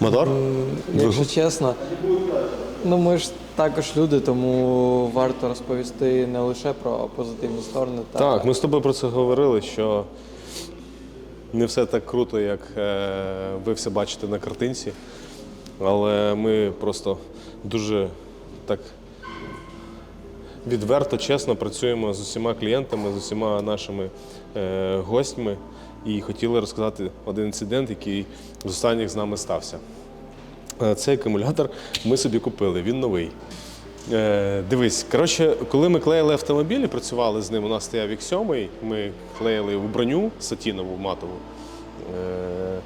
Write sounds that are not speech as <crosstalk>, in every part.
Мотор? Якщо чесно, ну ми ж також люди, тому варто розповісти не лише про позитивні сторони. Та Так, ми з тобою про це говорили, що не все так круто, як е, ви все бачите на картинці. Але ми просто дуже так відверто, чесно працюємо з усіма клієнтами, з усіма нашими е, гостями і хотіли розказати один інцидент, який з останніх з нами стався. Е, Цей акумулятор ми собі купили, він новий. Е, дивись, коротше, коли ми клеїли автомобілі, працювали з ним, у нас стояв X7, ми клеїли в броню сатінову матову. Е,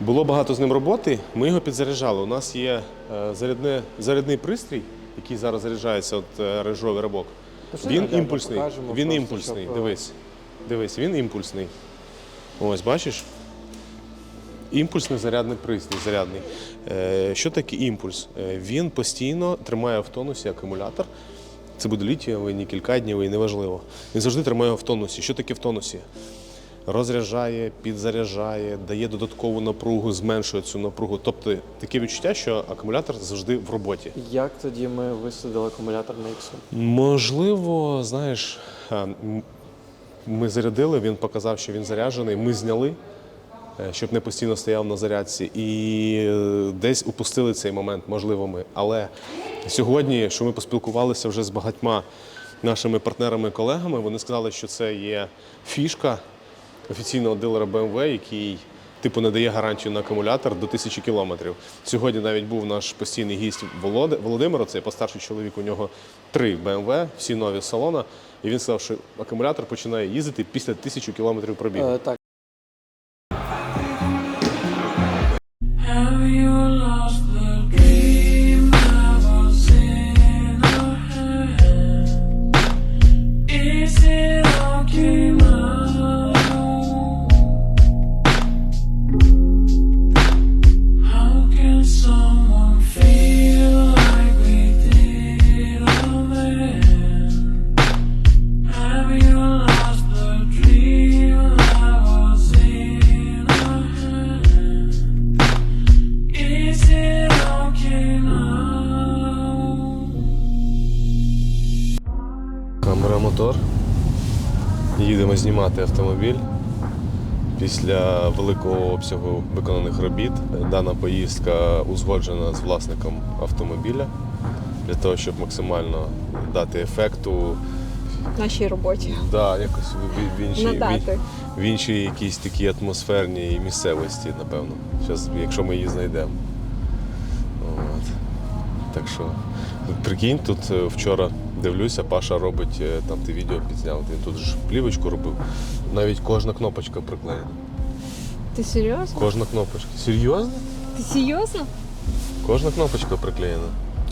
було багато з ним роботи, ми його підзаряджали. У нас є е, зарядне, зарядний пристрій, який зараз заряджається от е, Evoque. Пішли, Він імпульсний. покажемо Він просто, імпульсний. щоб, Дивись. Дивись, він імпульсний. Ось, бачиш? Імпульсний зарядний пристрій. Зарядний. Е, що таке імпульс? Е, він постійно тримає в тонусі акумулятор. Це буде літієвий, нікелькаднєвий, неважливо. Він завжди тримає його в тонусі. Що таке в тонусі? Розряджає, підзаряджає, дає додаткову напругу, зменшує цю напругу. Тобто таке відчуття, що акумулятор завжди в роботі. Як тоді ми висадили акумулятор на X? Можливо, знаєш, ми зарядили, він показав, що він заряджений. Ми зняли, е, щоб не постійно стояв на зарядці, і е, десь упустили цей момент, можливо, ми. Але сьогодні, що ми поспілкувалися вже з багатьма нашими партнерами і колегами, вони сказали, що це є фішка офіційного дилера BMW, який. Типу не дає гарантію на акумулятор до тисячі кілометрів. Сьогодні навіть був наш постійний гість Володи- Володимир, це постарший чоловік, у нього три BMW, всі нові салона. І він сказав, що акумулятор починає їздити після тисячі кілометрів пробігу. Е, так, мотор. Їдемо знімати автомобіль. Після великого обсягу виконаних робіт дана поїздка узгоджена з власником автомобіля для того, щоб максимально дати ефекту, нашій роботі. да, якось в, в, іншій, Надати. в, в іншій якійсь такій атмосферній місцевості, напевно. Зараз, якщо ми її знайдемо. От. Так що, прикинь, тут е, вчора дивлюся, Паша робить, е, там ти відео підзняв, він тут ж плівочку робив. Навіть кожна кнопочка приклеєна. Ти серйозно? Кожна кнопочка. Серйозно? Ти серйозно? Кожна кнопочка приклеєна.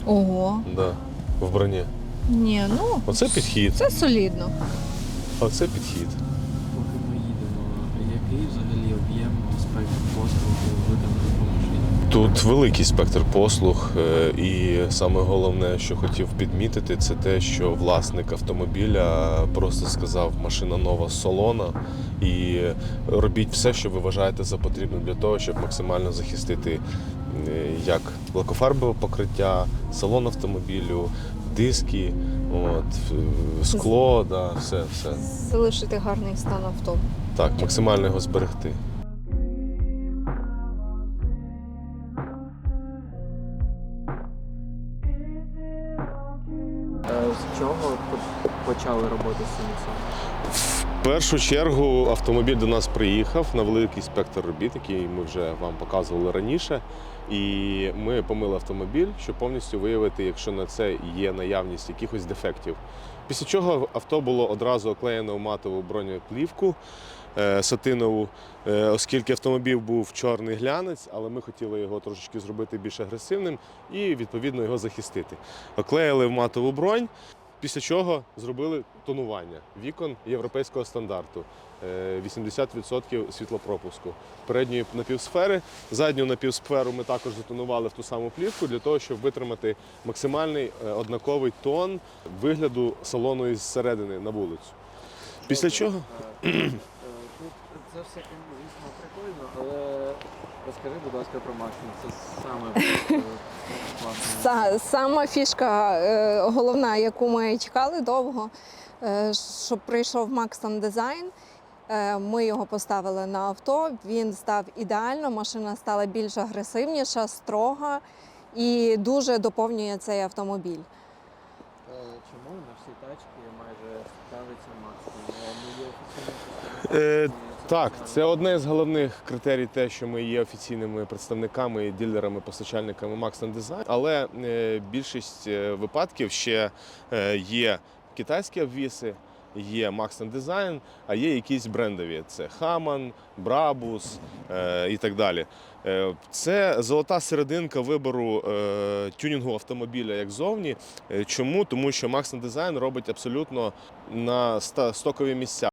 Ого. Да. В броні. Ні, ну Оце підхід. це солідно. Оце підхід. Поки ми їдемо, який взагалі об'єм спектр послуг виконаний по машині? Тут великий спектр послуг, е, і саме головне, що хотів підмітити, це те, що власник автомобіля просто сказав, машина нова з салона, і робіть все, що ви вважаєте за потрібне для того, щоб максимально захистити е, як лакофарбове покриття, салон автомобілю, диски, от, е, скло, да, все, все. Залишити гарний стан авто. Так, максимально його зберегти. З чого почали роботи з цим? В першу чергу автомобіль до нас приїхав на великий спектр робіт, який ми вже вам показували раніше. І ми помили автомобіль, щоб повністю виявити, якщо на це є наявність якихось дефектів. Після чого авто було одразу оклеєно в матову бронеплівку сатинову, е, оскільки автомобіль був чорний глянець, але ми хотіли його трошечки зробити більш агресивним і відповідно його захистити. Оклеїли в матову бронь. Після чого зробили тонування вікон європейського стандарту. Е, 80% світлопропуску передньої напівсфери. Задню напівсферу ми також затонували в ту саму плівку для того, щоб витримати максимальний е, однаковий тон вигляду салону із середини на вулицю. Після чого Е, е, Це все, звісно, прикольно, але Розкажи, будь ласка, про Максим. Це саме <laughs> е. Са- Сама фішка е, головна, яку ми чекали довго, е, щоб прийшов Maxton Design. Е, Ми його поставили на авто. Він став ідеально. Машина стала більш агресивніша, строга і дуже доповнює цей автомобіль. Чому на всі тачки майже ставиться Максим? Е, Так, це одне з головних критерій, те, що ми є офіційними представниками, і дилерами, постачальниками Maxton Design, але е, більшість е, випадків ще е, є китайські обвіси, є Maxton Design, а є якісь брендові. Це Brabus е, і так далі. Це золота серединка вибору тюнінгу автомобіля як зовні. Чому? Тому що Maxton Design робить абсолютно на стокові місця.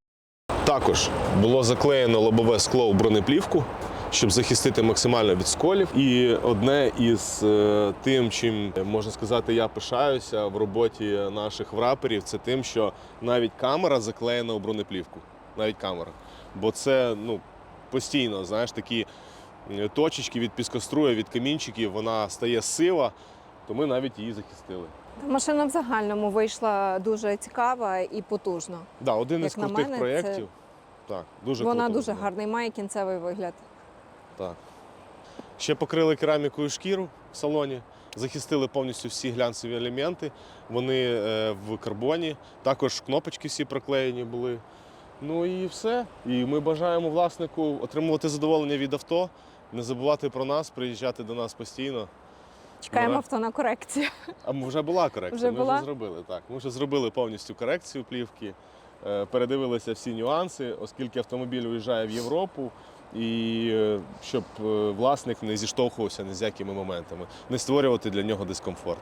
Також було заклеєно лобове скло у бронеплівку, щоб захистити максимально від сколів. І одне із е, тим, чим е, можна сказати, я пишаюся в роботі наших враперів, це тим, що навіть камера заклеєна у бронеплівку. Навіть камера. Бо це ну, постійно, знаєш, такі е, точечки від піскоструя, від камінчиків, вона стає сива, то ми навіть її захистили. Машина в загальному вийшла дуже цікава і потужна. Да, один Як із на крутих мене, це- проєктів. Так, дуже Вона круто дуже було. гарний, має кінцевий вигляд. Так. Ще покрили керамікою шкіру в салоні, захистили повністю всі глянцеві елементи. Вони е, в карбоні. Також кнопочки всі проклеєні були. Ну і все. І ми бажаємо власнику отримувати задоволення від авто, не забувати про нас, приїжджати до нас постійно. Чекаємо авто на корекцію. А вже була корекція. Вже ми була? вже зробили так. Ми вже зробили повністю корекцію плівки, е, передивилися всі нюанси, оскільки автомобіль уїжджає в Європу, і е, щоб е, власник не зіштовхувався ні з якими моментами, не створювати для нього дискомфорт.